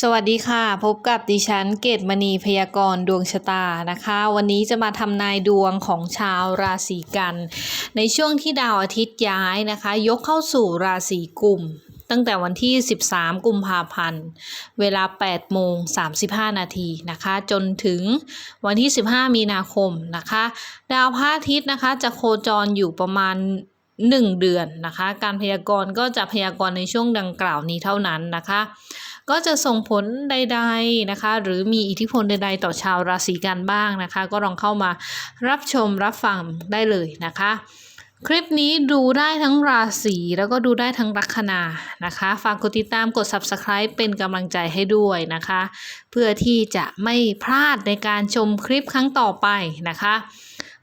สวัสดีค่ะ พบกับดิฉันเกตมณีพยากรณ์ดวงชะตานะคะ วันนี้จะมาทำนายดวงของชาวราศีกัน ในช่วงที่ดาวอาทิตย์ย้ายนะคะ ยกเข้าสู่ราศีกุมตั้งแต่วันที่ 13 กุมภาพันธ์ เวลา 8 โมง 35 นาทีนะคะ จนถึงวันที่ 15 มีนาคมนะคะ ดาวพระอาทิตย์นะคะ จะโคจรอยู่ประมาณ 1 เดือนนะคะ การพยากรณ์ก็จะพยากรณ์ในช่วงดังกล่าวนี้เท่านั้นนะคะ ก็จะส่งผลใด ๆนะคะ หรือมีอิทธิพลใด ๆ ต่อชาวราศีกันบ้างนะคะ ก็ลองเข้ามารับชมรับฟังได้เลยนะคะ คลิปนี้ดูได้ทั้งราศีแล้วก็ดูได้ทั้งลัคนานะคะฝากกดติดตามกด subscribe เป็นกำลังใจให้ด้วยนะคะ เพื่อที่จะไม่พลาดในการชมคลิปครั้งต่อไปนะคะ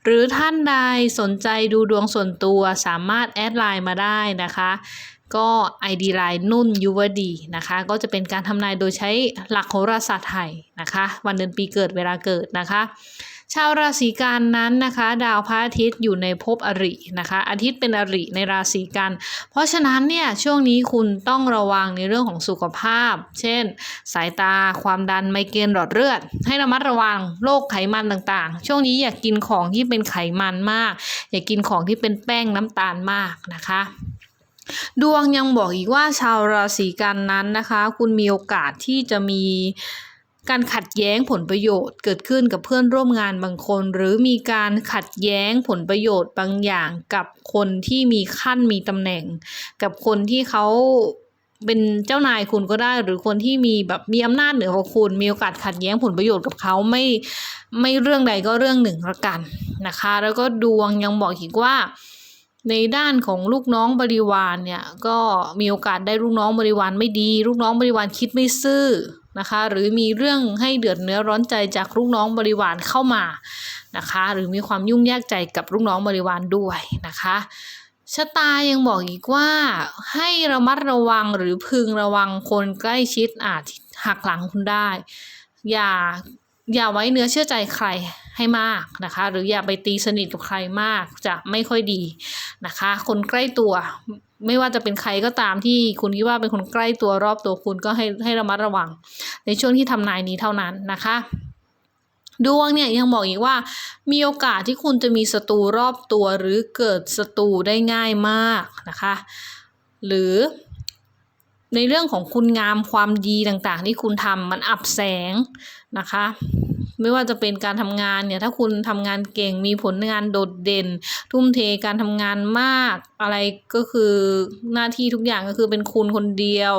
หรือท่านใดสนใจดูดวงส่วนตัวสามารถแอดไลน์มาได้นะคะ ก็ ID ไลน์นุ่นยุวดีนะคะ ก็จะเป็นการทำนายโดยใช้หลักโหราศาสตร์ไทยนะคะ วันเดือนปีเกิดเวลาเกิดนะคะ ชาวราศีกันนั้นนะคะ ดาวพระอาทิตย์อยู่ในภพอรินะคะ อาทิตย์เป็นอริในราศีกัน เพราะฉะนั้นเนี่ยช่วงนี้คุณต้องระวังในเรื่องของสุขภาพ เช่น สายตาความดันไมเกรนหลอดเลือด ให้ระมัดระวังโรคไขมันต่างๆ ช่วงนี้อย่ากกินของที่เป็นไขมันมาก อย่ากกินของที่เป็นแป้งน้ำตาลมากนะคะ ดวงยังบอกอีกว่าชาวราศีกันนั้นนะคะ คุณมีโอกาสที่จะมีการขัดแย้งผลประโยชน์เกิดขึ้นกับเพื่อนร่วมงานบางคน หรือมีการขัดแย้งผลประโยชน์บางอย่างกับคนที่มีขั้นมีตำแหน่ง กับคนที่เขาเป็นเจ้านายคุณก็ได้ หรือคนที่มีแบบมีอำนาจเหนือกว่าคุณ มีโอกาสขัดแย้งผลประโยชน์กับเขาไม่ไม่เรื่องใดก็เรื่องหนึ่งละกันนะคะ แล้วก็ดวงยังบอกอีกว่า ในด้านของลูกน้องบริวารเนี่ยก็มีโอกาสได้ลูกน้องบริวารไม่ดี ลูกน้องบริวารคิดไม่ซื่อนะคะหรือมีเรื่องให้เดือดเนื้อร้อนใจจากลูกน้องบริวารเข้ามานะคะหรือมีความยุ่งยากใจกับลูกน้องบริวารด้วยนะคะชะตายังบอกอีกว่าให้ระมัดระวังหรือพึงระวังคนใกล้ชิดอาจหักหลังคุณได้ อย่าอย่าไว้เนื้อเชื่อใจใคร ให้มากนะคะ หรืออย่าไปตีสนิทกับใครมากจะไม่ค่อยดีนะคะ คนใกล้ตัวไม่ว่าจะเป็นใครก็ตามที่คุณคิดว่าเป็นคนใกล้ตัวรอบตัวคุณก็ให้ให้ระมัดระวัง ในช่วงที่ทำนายนี้เท่านั้นนะคะดวงเนี่ยยังบอกอีกว่ามีโอกาสที่คุณจะมีศัตรูรอบตัวหรือเกิดศัตรูได้ง่ายมากนะคะ หรือในเรื่องของคุณงามความดีต่างๆ ที่คุณทำมันอับแสงนะคะ ไม่ว่าจะเป็นการทำงานเนี่ยถ้าคุณทำงานเก่งมีผลงานโดดเด่น ทุ่มเทการทำงานมากอะไรก็คือหน้าที่ทุกอย่างก็คือเป็นคุณคนเดียว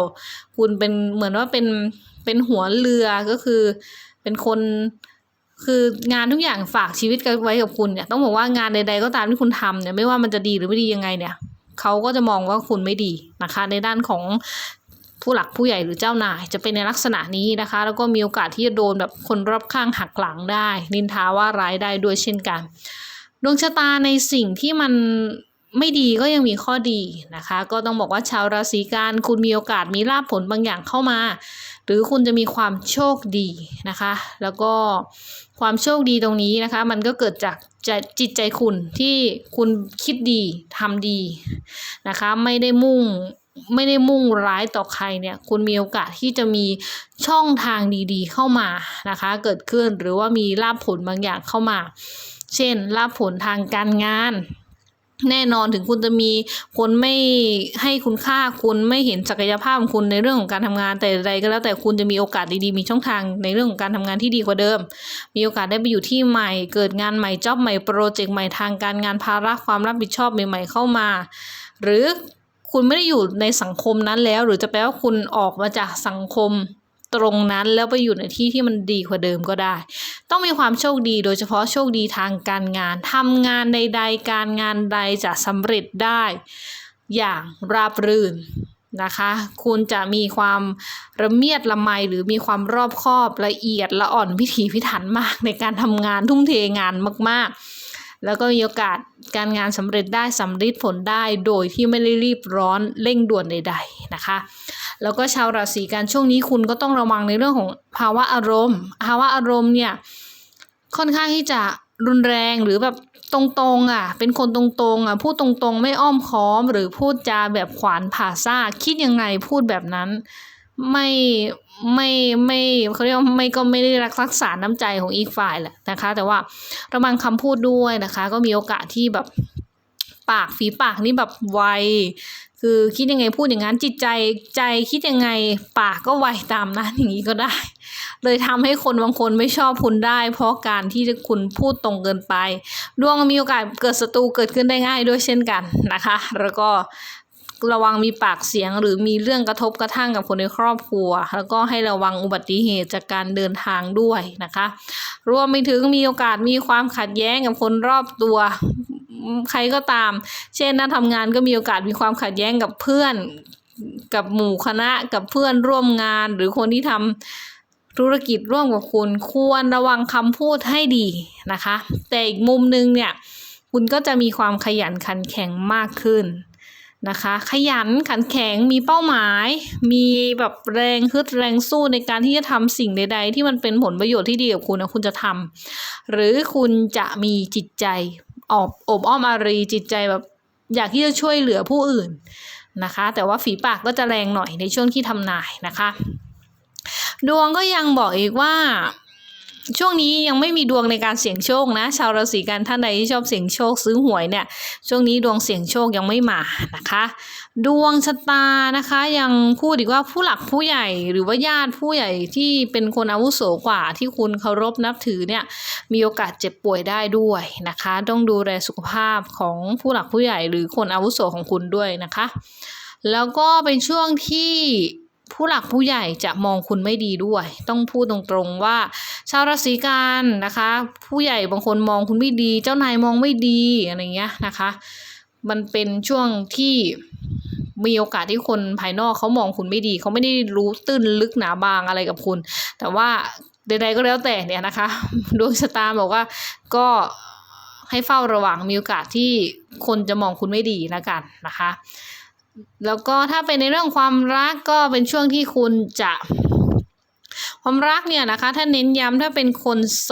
คุณเป็นเหมือนว่าเป็นเป็นหัวเรือก็คือเป็นคนคืองานทุกอย่างฝากชีวิตกันไว้กับคุณเนี่ยต้องบอกว่างานใด ๆ ก็ตามที่คุณทำเนี่ยไม่ว่ามันจะดีหรือไม่ดียังไงเนี่ยเขาก็จะมองว่าคุณไม่ดีนะคะ ในด้านของ ผู้หลักผู้ใหญ่หรือเจ้านายจะเป็นในลักษณะนี้นะคะ แล้วก็มีโอกาสที่จะโดนแบบคนรอบข้างหักหลังได้ นินทาว่าร้ายได้ด้วยเช่นกัน ดวงชะตาในสิ่งที่มันไม่ดีก็ยังมีข้อดีนะคะ ก็ต้องบอกว่าชาวราศีกันคุณมีโอกาสมีลาภผลบางอย่างเข้ามา หรือคุณจะมีความโชคดีนะคะ แล้วก็ความโชคดีตรงนี้นะคะ มันก็เกิดจากจจิตใจคุณที่คุณคิดดีทำดีนะคะ ไม่ได้มุ่ง ไม่ได้มุ่งร้ายต่อใครเนี่ย คุณมีโอกาสที่จะมีช่องทางดีๆ เข้ามานะคะ เกิดขึ้นหรือว่ามีลาภผลบางอย่างเข้ามา เช่นลาภผลทางการงานแน่นอนถึงคุณจะมีคนไม่ให้คุณค่าคุณไม่เห็นศักยภาพของคุณในเรื่องของการทำงานแต่ใดก็แล้วแต่คุณจะมีโอกาสดีๆมีช่องทางในเรื่องของการทำงานที่ดีกว่าเดิม มีโอกาสได้ไปอยู่ที่ใหม่ เกิดงานใหม่จ็อบใหม่โปรเจกต์ใหม่ทางการงานภาระความรับผิดชอบใหม่ๆเข้ามา หรือ คุณไม่ได้อยู่ในสังคมนั้นแล้ว หรือจะแปลว่าคุณออกมาจากสังคมตรงนั้นแล้วไปอยู่ในที่ที่มันดีกว่าเดิมก็ได้ ต้องมีความโชคดีโดยเฉพาะโชคดีทางการงานทำงานใด ๆ การงานใดจะสำเร็จได้ อย่างราบรื่นนะคะ คุณจะมีความระเมียดละไมหรือมีความรอบคอบละเอียดละอ่อนพิถีพิถันมากในการทำงานทุ่มเทงานมากๆ แล้วก็มีโอกาสการงานสำเร็จได้สำเร็จผลได้โดยที่ไม่ได้รีบร้อนเร่งด่วนใด ๆนะคะ แล้วก็ชาวราศีกันช่วงนี้คุณก็ต้องระวังในเรื่องของภาวะอารมณ์ ภาวะอารมณ์เนี่ยค่อนข้างที่จะรุนแรงหรือแบบตรงๆอะ เป็นคนตรงๆอะ พูดตรงๆ ไม่อ้อมค้อม หรือพูดจาแบบขวานผ่าซ่า คิดยังไงพูดแบบนั้น ไม่ ไม่ไม่เขาเรียกว่าไม่ก็ไม่ได้รักรักษาน้ำใจของอีกฝ่ายแหละนะคะ แต่ว่าระวังคำพูดด้วยนะคะ ก็มีโอกาสที่แบบปากฝีปากนี่แบบไวคือคิดยังไงพูดอย่างนั้นจิตใจใจคิดยังไงปากก็ไวตามนั้นอย่างนี้ก็ได้ เลยทำให้คนบางคนไม่ชอบคุณได้ เพราะการที่คุณพูดตรงเกินไป ดวงมีโอกาสเกิดศัตรูเกิดขึ้นได้ง่ายด้วยเช่นกันนะคะ แล้วก็ ระวังมีปากเสียงหรือมีเรื่องกระทบกระทั่งกับคนในครอบครัว แล้วก็ให้ระวังอุบัติเหตุจากการเดินทางด้วยนะคะ รวมไปถึงมีโอกาสมีความขัดแย้งกับคนรอบตัวใครก็ตาม เช่นนักทำงานก็มีโอกาสมีความขัดแย้งกับเพื่อน กับหมู่คณะ กับเพื่อนร่วมงาน หรือคนที่ทำธุรกิจร่วมกับคุณควรระวังคำพูดให้ดีนะคะ แต่อีกมุมนึงเนี่ย คุณก็จะมีความขยันขันแข็งมากขึ้น นะคะ ขยันขันแข็งมีเป้าหมาย มีแบบแรงฮึดแรงสู้ในการที่จะทำสิ่งใด ๆ ที่มันเป็นผลประโยชน์ที่ดีกับคุณนะคุณจะทำหรือคุณจะมีจิตใจอบอบอ้อมอารีจิตใจแบบอยากที่จะช่วยเหลือผู้อื่นนะคะ แต่ว่าฝีปากก็จะแรงหน่อยในช่วงที่ทำนายนะคะ ดวงก็ยังบอกอีกว่า ช่วงนี้ยังไม่มีดวงในการเสี่ยงโชคนะ ชาวราศีกันท่านใดที่ชอบเสี่ยงโชคซื้อหวยเนี่ยช่วงนี้ดวงเสี่ยงโชคยังไม่มานะคะ ดวงชะตานะคะ ยังพูดอีกว่าผู้หลักผู้ใหญ่หรือว่าญาติผู้ใหญ่ที่เป็นคนอาวุโสกว่าที่คุณเคารพนับถือเนี่ยมีโอกาสเจ็บป่วยได้ด้วยนะคะ ต้องดูแลสุขภาพของผู้หลักผู้ใหญ่หรือคนอาวุโสของคุณด้วยนะคะ แล้วก็เป็นช่วงที่ ผู้หลักผู้ใหญ่จะมองคุณไม่ดีด้วย ต้องพูดตรงๆว่า ชาวราศีกันนะคะ ผู้ใหญ่บางคนมองคุณไม่ดี เจ้านายมองไม่ดีอะไรเงี้ยนะคะ มันเป็นช่วงที่มีโอกาสที่คนภายนอกเขามองคุณไม่ดี เขาไม่ได้รู้ตื้นลึกหนาบางอะไรกับคุณ แต่ว่าใดๆก็แล้วแต่เนี่ยนะคะดวงชะตาบอกว่าก็ให้เฝ้าระวังมีโอกาสที่คนจะมองคุณไม่ดีแล้วกันนะคะ แล้วก็ถ้าเป็นในเรื่องความรักก็เป็นช่วงที่คุณจะความรักเนี่ยนะคะ ถ้าเน้นย้ำถ้าเป็นคนโส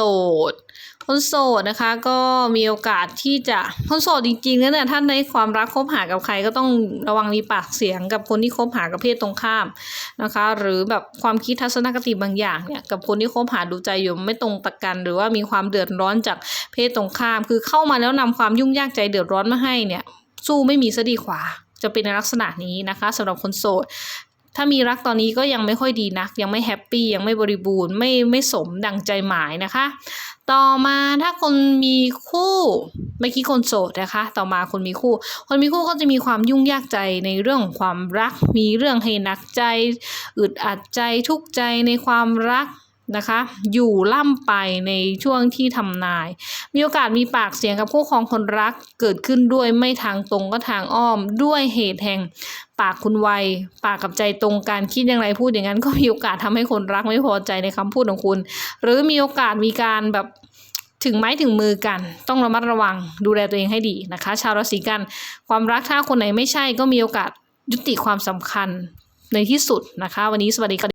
ด คนโสดนะคะ ก็มีโอกาสที่จะคนโสดจริงๆแล้วเนี่ยท่านในความรักคบหากับใครก็ต้องระวังมีปากเสียงกับคนที่คบหากับเพศตรงข้ามนะคะ หรือแบบความคิดทัศนคติบางอย่างเนี่ยกับคนที่คบหาดูใจอยู่ไม่ตรงตะกัน หรือว่ามีความเดือดร้อนจากเพศตรงข้าม คือเข้ามาแล้วนำความยุ่งยากใจเดือดร้อนมาให้เนี่ย สู้ไม่มีซะดีกว่า จะเป็นในลักษณะนี้นะคะสำหรับคนโสด ถ้ามีรักตอนนี้ก็ยังไม่ค่อยดีนัก ยังไม่แฮปปี้ยังไม่บริบูรณ์ไม่ไม่สมดังใจหมายนะคะ ต่อมาถ้าคนมีคู่ไม่คิดคนโสดนะคะ ต่อมาคนมีคู่ คนมีคู่ก็จะมีความยุ่งยากใจในเรื่องของความรัก มีเรื่องให้หนักใจอึดอัดใจทุกข์ใจในความรัก นะคะ อยู่ล่ำไปในช่วงที่ทำนาย มีโอกาสมีปากเสียงกับคู่ครองคนรักเกิดขึ้นด้วยไม่ทางตรงก็ทางอ้อม ด้วยเหตุแห่งปากคุณไวปากกับใจตรงกันคิดอย่างไรพูดอย่างนั้นก็มีโอกาสทำให้คนรักไม่พอใจในคำพูดของคุณ หรือมีโอกาสมีการแบบถึงไม้ถึงมือกัน ต้องระมัดระวังดูแลตัวเองให้ดีนะคะ ชาวราศีกัน ความรักถ้าคนไหนไม่ใช่ก็มีโอกาสยุติความสำคัญในที่สุดนะคะ วันนี้สวัสดีค่ะ